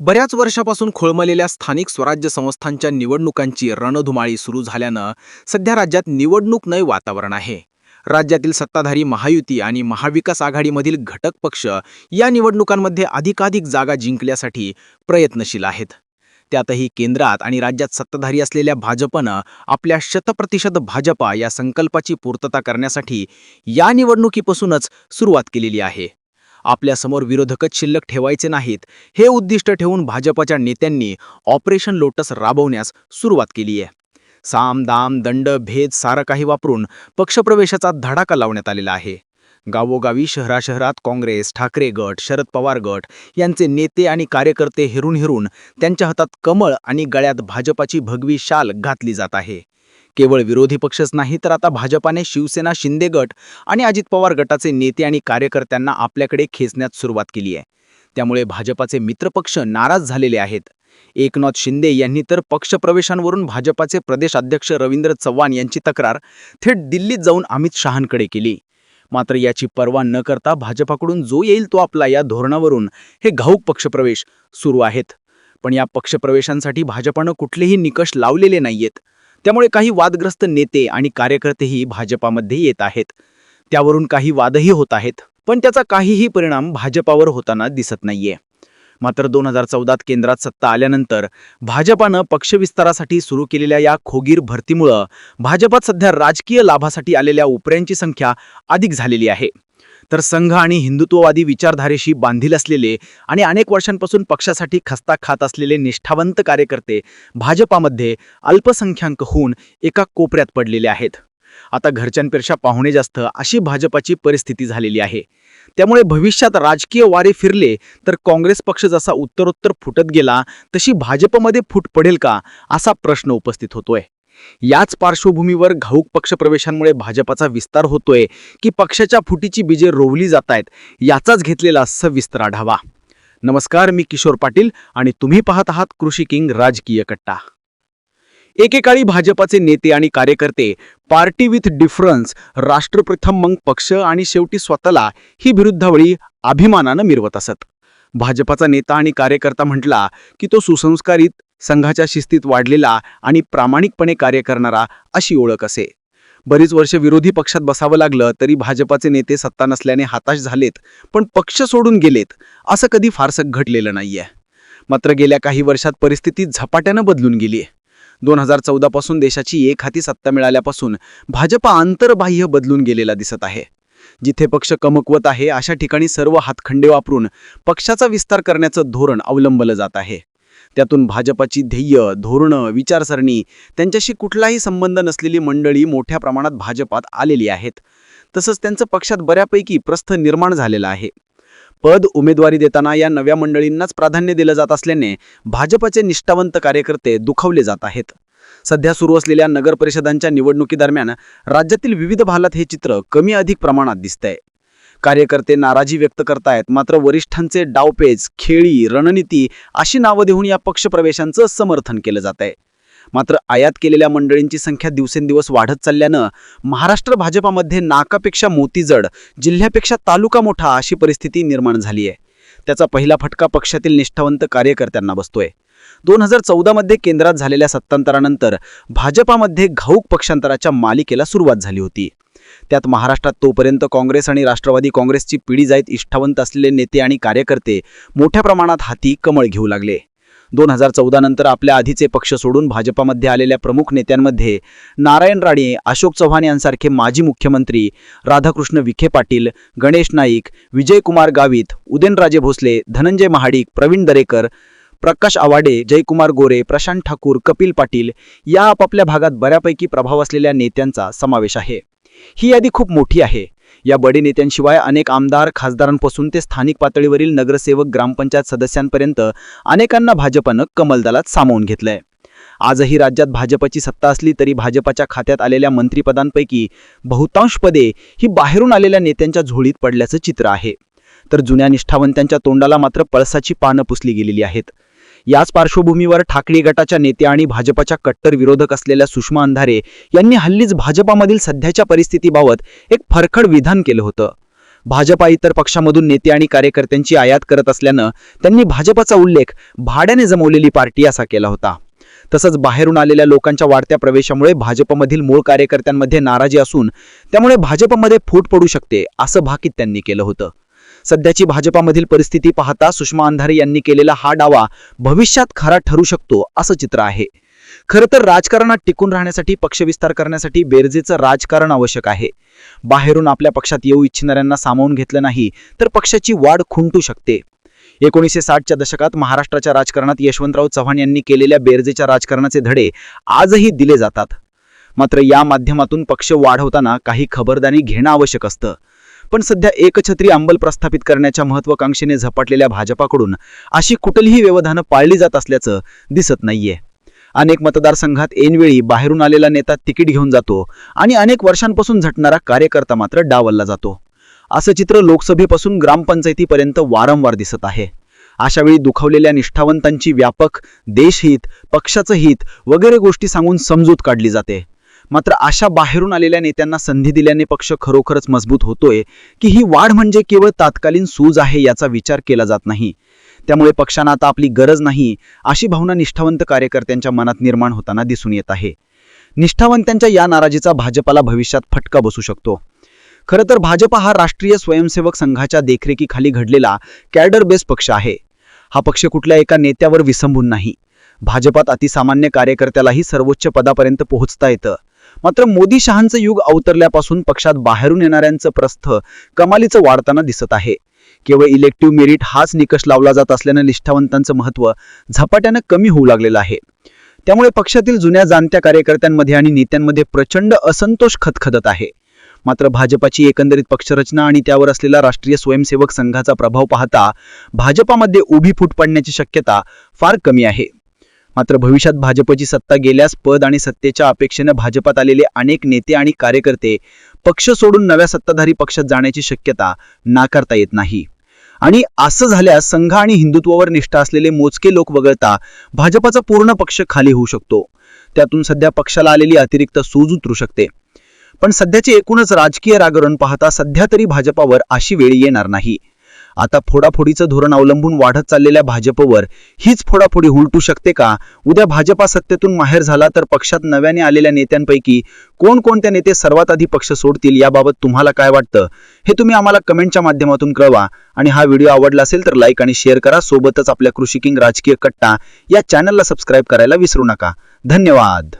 बऱ्याच वर्षापासून खोळमलेल्या स्थानिक स्वराज्य संस्थांच्या निवडणुकांची रणधुमाळी सुरू झाल्यानं सध्या राज्यात निवडणूक नय वातावरण आहे. राज्यातील सत्ताधारी महायुती आणि महाविकास आघाडीमधील घटक पक्ष या निवडणुकांमध्ये अधिकाधिक जागा जिंकण्यासाठी प्रयत्नशील आहेत. त्यातही केंद्रात आणि राज्यात सत्ताधारी असलेल्या भाजपनं आपल्या शतप्रतिशत भाजपा या संकल्पाची पूर्तता करण्यासाठी या निवडणुकीपासूनच सुरुवात केलेली आहे. आपल्यासमोर विरोधकच शिल्लक ठेवायचे नाहीत. हे उद्दिष्ट ठेवून भाजपच्या नेत्यांनी ऑपरेशन लोटस राबवण्यास सुरुवात केली आहे. साम दाम दंड भेद सारं काही वापरून पक्षप्रवेशाचा धडाका लावण्यात आलेला आहे. गावोगावी शहराशहरात काँग्रेस ठाकरे गट शरद पवार गट यांचे नेते आणि कार्यकर्ते हेरून हेरून त्यांच्या हातात कमळ आणि गळ्यात भाजपाची भगवी शाल घातली जात आहे. केवळ विरोधी पक्षच नाही तर आता भाजपाने शिवसेना शिंदे गट आणि अजित पवार गटाचे नेते आणि कार्यकर्त्यांना आपल्याकडे खेचण्यात सुरुवात केली आहे. त्यामुळे भाजपाचे मित्रपक्ष नाराज झालेले आहेत. एकनाथ शिंदे यांनी तर पक्षप्रवेशांवरून भाजपाचे प्रदेश अध्यक्ष रवींद्र चव्हाण यांची तक्रार थेट दिल्लीत जाऊन अमित शहांकडे केली. मात्र याची पर्वा न करता भाजपाकडून जो येईल तो आपला या धोरणावरून हे घाऊक पक्षप्रवेश सुरू आहेत. पण या पक्षप्रवेशांसाठी भाजपानं कुठलेही निकष लावलेले नाहीयेत. त्यामुळे काही वादग्रस्त नेते आणि कार्यकर्तेही भाजपामध्ये येत आहेत. त्यावरून काही वादही होत आहेत पण त्याचा काहीही परिणाम भाजपावर होताना दिसत नाहीये. मात्र दोन हजार चौदात केंद्रात सत्ता आल्यानंतर भाजपानं पक्षविस्तारासाठी सुरू केलेल्या या खोगीर भरतीमुळं भाजपात सध्या राजकीय लाभासाठी आलेल्या उपऱ्यांची संख्या अधिक झालेली आहे. तर संघ आणि हिंदुत्ववादी विचारधारेशी बांधील असलेले आणि अनेक वर्षांपासून पक्षासाठी खस्ता खात असलेले निष्ठावंत कार्यकर्ते भाजपामध्ये अल्पसंख्याक होऊन एका कोपऱ्यात पडलेले आहेत. आता घरच्यांपेक्षा पाहुणे जास्त अशी भाजपाची परिस्थिती झालेली आहे. त्यामुळे भविष्यात राजकीय वारे फिरले तर काँग्रेस पक्ष जसा उत्तरोत्तर फुटत गेला तशी भाजपमध्ये फूट पडेल का असा प्रश्न उपस्थित होतोय. याच पार्श्वभूमीवर घाऊक पक्षप्रवेशांमुळे भाजपाचा विस्तार होतोय की पक्षाच्या फुटीची बीजे रोवली जात आहेत याचाच घेतलेला सविस्तर आढावा. नमस्कार मी किशोर पाटील आणि तुम्ही पाहत आहात कृषी किंग राजकीय कट्टा. एकेकाळी भाजपाचे नेते आणि कार्यकर्ते पार्टी विथ डिफरन्स राष्ट्रप्रथम मग पक्ष आणि शेवटी स्वतःला ही विरुद्धावळी अभिमानानं मिरवत असत. भाजपाचा नेता आणि कार्यकर्ता म्हटला की तो सुसंस्कारित संघाच्या शिस्तीत वाढलेला आणि प्रामाणिकपणे कार्य करणारा अशी ओळख असे. बरीच वर्ष विरोधी पक्षात बसावं लागलं तरी भाजपाचे नेते सत्ता नसल्याने हताश झालेत पण पक्ष सोडून गेलेत असं कधी फारसं घडलेलं नाहीये. मात्र गेल्या काही वर्षात परिस्थिती झपाट्यानं बदलून गेली दोन हजार चौदापासून देशाची एक हाती सत्ता मिळाल्यापासून भाजपा आंतरबाह्य बदलून गेलेला दिसत आहे. जिथे पक्ष कमकवत आहे अशा ठिकाणी सर्व हातखंडे वापरून पक्षाचा विस्तार करण्याचं धोरण अवलंबलं जात आहे. त्यातून भाजपाची ध्येय धोरणं विचारसरणी त्यांच्याशी कुठलाही संबंध नसलेली मंडळी मोठ्या प्रमाणात भाजपात आलेली आहेत. तसंच त्यांचं पक्षात बऱ्यापैकी प्रस्थ निर्माण झालेलं आहे. पद उमेदवारी देताना या नव्या मंडळींनाच प्राधान्य दिलं जात असल्याने भाजपचे निष्ठावंत कार्यकर्ते दुखावले जात आहेत. सध्या सुरू असलेल्या नगर परिषदांच्या निवडणुकीदरम्यान राज्यातील विविध भागात हे चित्र कमी अधिक प्रमाणात दिसतंय. कार्यकर्ते नाराजी व्यक्त करतायत. मात्र वरिष्ठांचे डावपेच खेळी रणनीती अशी नावं देऊन या पक्षप्रवेशांचं समर्थन केलं जात आहे मात्र आयात केलेल्या मंडळींची संख्या दिवसेंदिवस वाढत चालल्यानं महाराष्ट्र भाजपामध्ये नाकापेक्षा मोतीजड जिल्ह्यापेक्षा तालुका मोठा अशी परिस्थिती निर्माण झाली आहे त्याचा पहिला फटका पक्षातील निष्ठावंत कार्यकर्त्यांना बसतोय. दोन हजार चौदामध्ये केंद्रात झालेल्या सत्तांतरानंतर भाजपामध्ये घाऊक पक्षांतराच्या मालिकेला सुरुवात झाली होती. त्यात महाराष्ट्रात तोपर्यंत काँग्रेस आणि राष्ट्रवादी काँग्रेसची पिढी जाईत इष्ठावंत असलेले नेते आणि कार्यकर्ते मोठ्या प्रमाणात हाती कमळ घेऊ लागले. दोन हजार चौदा नंतर आपल्या आधीचे पक्ष सोडून भाजपामध्ये आलेल्या प्रमुख नेत्यांमध्ये नारायण राणे अशोक चव्हाण यांसारखे माजी मुख्यमंत्री राधाकृष्ण विखे पाटील गणेश नाईक विजयकुमार गावित उदयनराजे भोसले धनंजय महाडिक प्रवीण दरेकर प्रकाश आवाडे जयकुमार गोरे प्रशांत ठाकूर कपिल पाटील या आपापल्या भागात बऱ्यापैकी प्रभाव असलेल्या नेत्यांचा समावेश आहे. ही यादी खूप मोठी आहे. या बडे नेत्यांशिवाय अनेक आमदार खासदारांपासून ते स्थानिक पातळीवरील नगरसेवक ग्रामपंचायत सदस्यांपर्यंत अनेकांना भाजपनं कमलदलात सामावून घेतलंय. आजही राज्यात भाजपची सत्ता असली तरी भाजपच्या खात्यात आलेल्या मंत्रिपदांपैकी बहुतांश पदे ही बाहेरून आलेल्या नेत्यांच्या झोळीत पडल्याचं चित्र आहे. तर जुन्या निष्ठावंतांच्या तोंडाला मात्र पळसाची पानं पुसली गेलेली आहेत. याच पार्श्वभूमीवर ठाकरे गटाच्या नेत्या आणि भाजपच्या कट्टर विरोधक असलेल्या सुषमा अंधारे यांनी हल्लीच भाजपामधील सध्याच्या परिस्थितीबाबत एक फरखड विधान केलं होतं. भाजपा इतर पक्षामधून नेते आणि कार्यकर्त्यांची आयात करत असल्यानं त्यांनी भाजपाचा उल्लेख भाड्याने जमवलेली पार्टी असा केला होता. तसंच बाहेरून आलेल्या लोकांच्या वाढत्या प्रवेशामुळे भाजपमधील मूळ कार्यकर्त्यांमध्ये नाराजी असून त्यामुळे भाजपमध्ये फूट पडू शकते असं भाकीत त्यांनी केलं होतं. सध्याची भाजपामधील परिस्थिती पाहता सुषमा अंधारे यांनी केलेला हा डावा भविष्यात खरा ठरू शकतो असं चित्र आहे. खरं तर राजकारणात टिकून राहण्यासाठी पक्षविस्तार करण्यासाठी बेरजेचं राजकारण आवश्यक आहे. बाहेरून आपल्या पक्षात येऊ इच्छिणाऱ्यांना सामावून घेतलं नाही तर पक्षाची वाढ खुंटू शकते. एकोणीसशे साठच्या दशकात महाराष्ट्राच्या राजकारणात यशवंतराव चव्हाण यांनी केलेल्या बेरजेच्या राजकारणाचे धडे आजही दिले जातात. मात्र या माध्यमातून पक्ष वाढवताना काही खबरदारी घेणं आवश्यक असतं. पण सध्या एकछत्री अंमल प्रस्थापित करण्याच्या महत्वाकांक्षेने झपाटलेल्या भाजपाकडून अशी कुठलीही व्यवधानं पाळली जात असल्याचं दिसत नाहीये. अनेक मतदारसंघात ऐनवेळी बाहेरून आलेला नेता तिकीट घेऊन जातो आणि अनेक वर्षांपासून झटणारा कार्यकर्ता मात्र डावलला जातो. असं चित्र लोकसभेपासून ग्रामपंचायतीपर्यंत वारंवार दिसत आहे. अशावेळी दुखावलेल्या निष्ठावंतांची व्यापक देशहित पक्षाचं हित वगैरे गोष्टी सांगून समजूत काढली जाते. मात्र अशा बाहेरून आलेल्या नेत्यांना संधी दिल्याने पक्ष खरोखरच मजबूत होतोय की ही वाढ म्हणजे केवळ तात्कालीन सूज आहे याचा विचार केला जात नाही. त्यामुळे पक्षांना आता आपली गरज नाही अशी भावना निष्ठावंत कार्यकर्त्यांच्या मनात निर्माण होताना दिसून येत आहे. निष्ठावंतांच्या या नाराजीचा भाजपाला भविष्यात फटका बसू शकतो. खरं तर भाजपा हा राष्ट्रीय स्वयंसेवक संघाच्या देखरेखीखाली घडलेला कॅडर बेस पक्ष आहे. हा पक्ष कुठल्या एका नेत्यावर विसंबून नाही. भाजपात अतिसामान्य कार्यकर्त्यालाही सर्वोच्च पदापर्यंत पोहोचता येतं. मात्र मोदी शहांचं युग अवतरल्यापासून पक्षात बाहेरून येणाऱ्यांचं प्रस्थ कमालीचं वाढताना दिसत आहे. केवळ इलेक्टिव्ह मेरिट हाच निकष लावला जात असल्यानं निष्ठावंतांचं महत्त्व झपाट्यानं कमी होऊ लागलेलं आहे. त्यामुळे पक्षातील जुन्या जाणत्या कार्यकर्त्यांमध्ये आणि नेत्यांमध्ये प्रचंड असंतोष खतखदत आहे. मात्र भाजपाची एकंदरीत पक्षरचना आणि त्यावर असलेला राष्ट्रीय स्वयंसेवक संघाचा प्रभाव पाहता भाजपामध्ये उभी फूट पडण्याची शक्यता फार कमी आहे. मात्र भविष्यात भाजपची सत्ता गेल्यास पद आणि सत्तेच्या अपेक्षेनं भाजपात आलेले अनेक नेते आणि कार्यकर्ते पक्ष सोडून नव्या सत्ताधारी पक्षात जाण्याची शक्यता नाकारता येत नाही. आणि असं झाल्यास संघ आणि हिंदुत्वावर निष्ठा असलेले मोजके लोक वगळता भाजपाचा पूर्ण पक्ष खाली होऊ शकतो. त्यातून सध्या पक्षाला आलेली अतिरिक्त सूज उतरू शकते. पण सध्याचे एकूणच राजकीय रागरण पाहता सध्या तरी भाजपावर अशी वेळ येणार नाही. आता फोडाफोडीचं धोरण अवलंबून वाढत चाललेल्या भाजपवर हीच फोडाफोडी हुलटू शकते का? उद्या भाजपा सत्तेतून माहेर झाला तर पक्षात नव्याने आलेल्या नेत्यांपैकी कोणकोणत्या नेते सर्वात आधी पक्ष सोडतील याबाबत तुम्हाला काय वाटतं? हे तुम्ही आम्हाला कमेंटच्या माध्यमातून कळवा. आणि हा व्हिडिओ आवडला असेल तर लाईक आणि शेअर करा. सोबतच आपल्या कृषी किंग राजकीय कट्टा या चॅनलला सबस्क्राईब करायला विसरू नका. धन्यवाद.